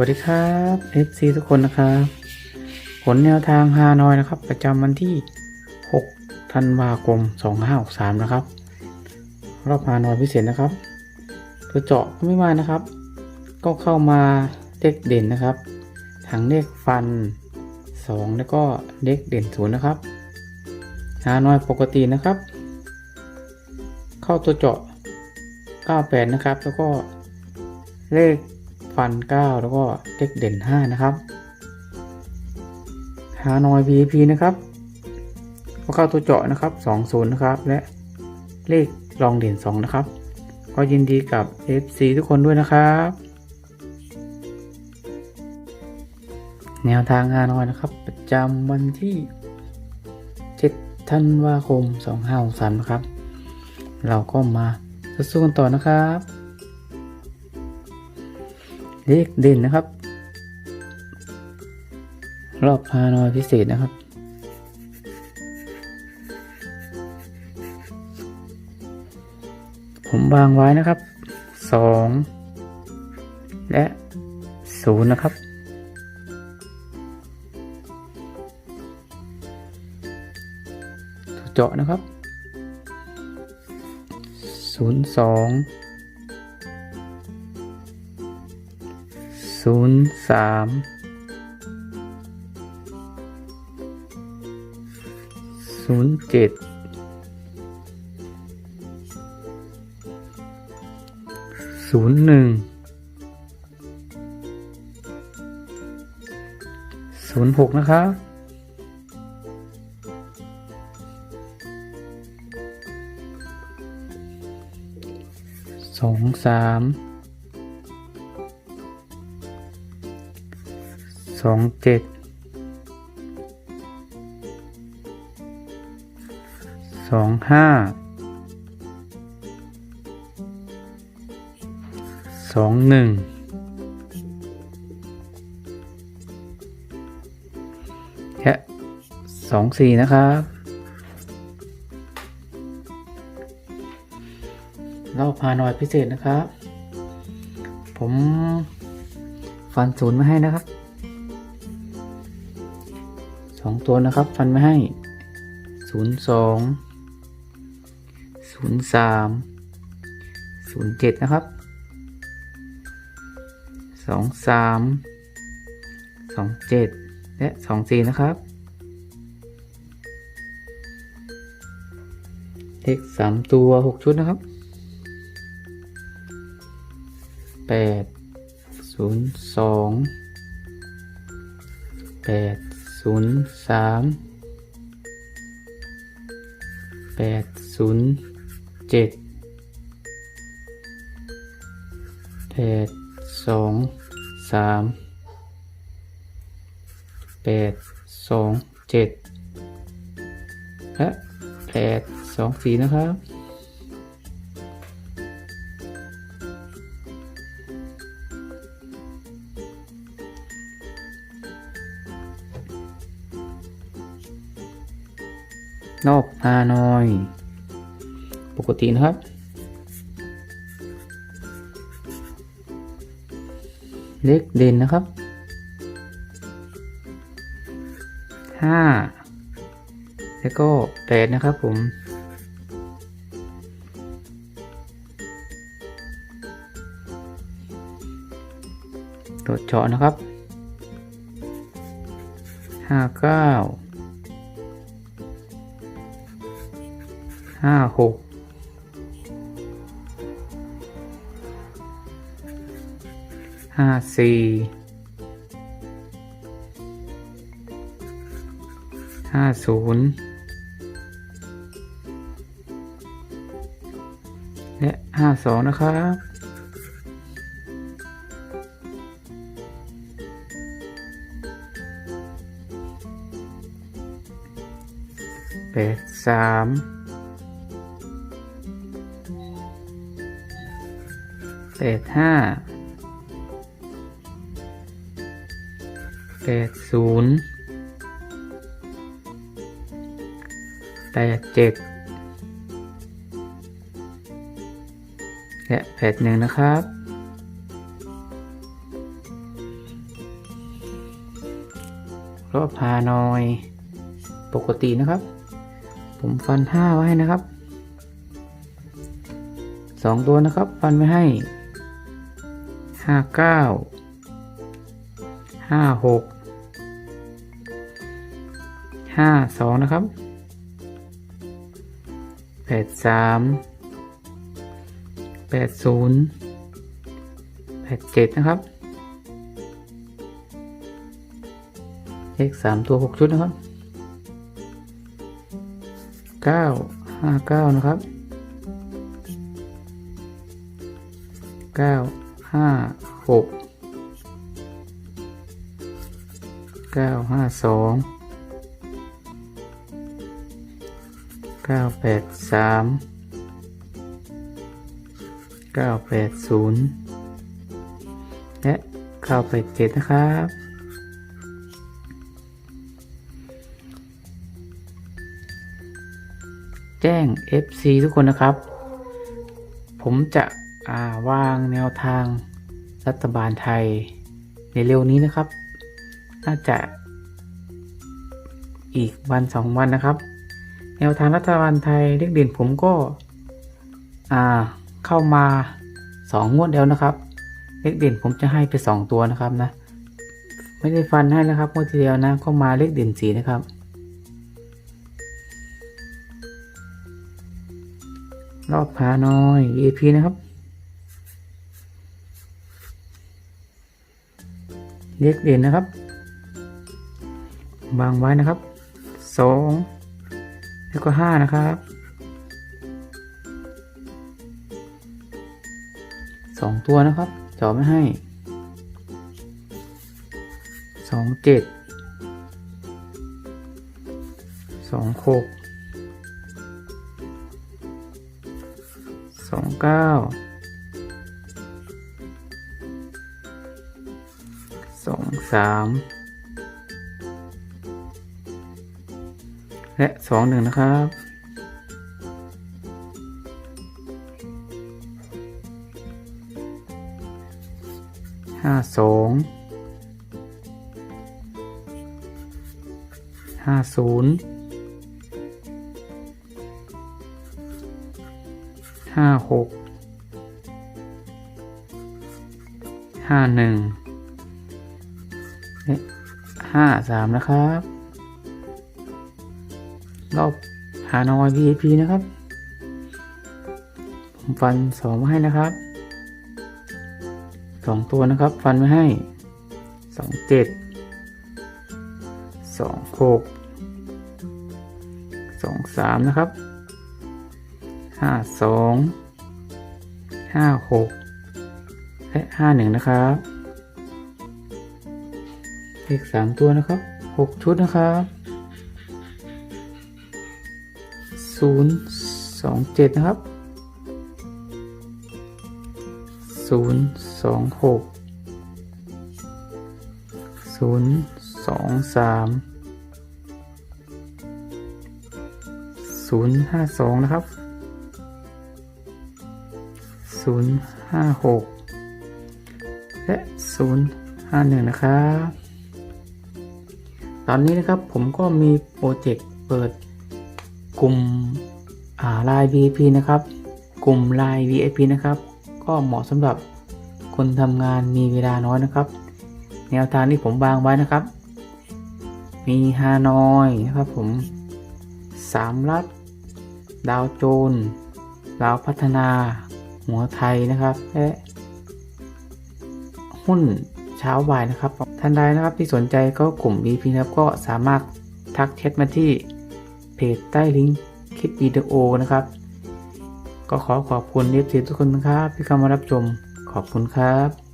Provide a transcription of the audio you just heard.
วัสดีครับ FC ทุกคนนะครับ ผลแนวทางฮานอยนะครับ ประจำวันที่ 6 ธันวาคม 2563 นะครับ รอบฮานอยพิเศษนะครับตัวเจาะก็ไม่มานะครับ ก็เข้ามาเลขเด่นนะครับทั้งเลขฟัน 2 แล้วก็เลขเด่นศูนย์นะครับฮานอยปกตินะครับ เข้าตัวเจาะ 98 นะครับ แล้วก็เลข ฟัน 9 แล้วก็เลขเด่น 5 นะครับ ฮานอย VIP นะครับก็เข้าตัวเจาะนะครับ 20 นะครับ และเลขรองเด่น 2 นะครับ ก็ยินดีกับ FC ทุกคนด้วยนะครับ แนวทางฮานอยนะครับ ประจำวันที่ 7 ธันวาคม 2563 นะครับ เราก็มาสู้กันต่อนะครับ เลขเด่นนะครับ รอบพานอยพิเศษนะครับ ผมวางไว้นะครับสองและศูนย์นะครับเจาะนะครับศูนย์สอง ศูนย์สามศูนย์เจ็ดศูนย์หนึ่งศูนย์หกนะครับสองสาม สองเจ็ดสองห้าสองหนึ่งและสองสี่นะครับรอบพานอยพิเศษนะครับ ผมฟันศูนย์มาให้นะครับ องตัวนะครับ ฟันไม่ให้ศูนย์สองศูนย์สามศูนย์เจ็ดนะครับสองสามสองเจ็ดและสองสี่นะครับ เลขสามตัวหกชุดนะครับแปดศูนย์สองแปด ศูนย์สามแปดศูนย์เจ็ดแปดสองสามแปดสองเจ็ดและแปดสองสี่นะครับ นอกฮานอย ปกตินะครับ เลขเด่นนะครับห้าแล้วก็แปดนะครับผมตัวเจาะนะครับห้าเก้า ห้าหกห้าสี่ห้าศูนย์และห้าสองนะครับแปดสาม แปดห้าแปดศูนย์แปดเจ็ดและแปดหนึ่งนะครับ รอบฮานอยปกตินะครับ ผมฟันห้าไว้นะครับสองตัวนะครับ ฟันไว้ให้ ห้าเก้าห้าหกห้าสองนะครับแปดสามแปดศูนย์แปดเจ็ดนะครับเลขสามตัวหกชุดนะครับเก้าห้าเก้านะครับเก้า ห้าหกเก้าห้าสองเก้าแปดสามเก้าแปดศูนย์และเก้าแปดเจ็ดนะครับแจ้ง FC ทุกคนนะครับ ผมจะ วางแนวทางรัฐบาลไทยในเร็วนี้นะครับ น่าจะ อีกวันสองวันนะครับ แนวทางรัฐบาลไทยเลขเด่นผมก็เข้ามาสองงวดแล้วนะครับ เลขเด่นผมจะให้ไปสองตัวนะครับนะ ไม่ได้ฟันให้นะครับงวดทีเดียวนะก็มาเลขเด่นสีนะครับรอบพาน้อย VIP นะครับ เลขเด่นนะครับวางไว้นะครับสองแล้วก็ห้านะครับสองตัวนะครับจอไม่ให้สองเจ็ดสองหกสองเก้า สามและสองหนึ่งนะครับ ห้าสอง ห้าศูนย์ ห้าหก ห้าหนึ่ง ห้าสามนะครับ รอบหานอย VIP นะครับ ผมฟันสองมาให้นะครับสองตัวนะครับ ฟันไว้ให้สองเจ็ดสองหกสองสามนะครับห้าสองห้าหกและห้าหนึ่งนะครับ เลขสามตัวนะครับหกชุดนะครับศูนย์สองเจ็ดนะครับศูนย์สองหกศูนย์สองสามศูนย์ห้าสองนะครับศูนย์ห้าหกและศูนย์ห้าหนึ่งนะครับ ตอนนี้นะครับผมก็มีโปรเจกต์เปิดกลุ่มาไลน์ VIP นะครับ กลุ่มไลน์ VIP นะครับ ก็เหมาะสำหรับคนทำงานมีเวลาน้อยนะครับ แนวทางที่ผมวางไว้นะครับ มีฮานอยนะครับผมสามรัฐ ดาวโจนส์ดาวพัฒนา หัวไทยนะครับ และหุ้น เช้าบ่ายนะครับท่านใดนะครับที่สนใจก็กลุ่ม VP นะครับก็สามารถทักแชทมาที่เพจใต้ลิงก์คลิปวิดีโอนะครับ ก็ขอขอบคุณเอฟซีทุกคนนะครับที่เข้ามารับชมขอบคุณครับ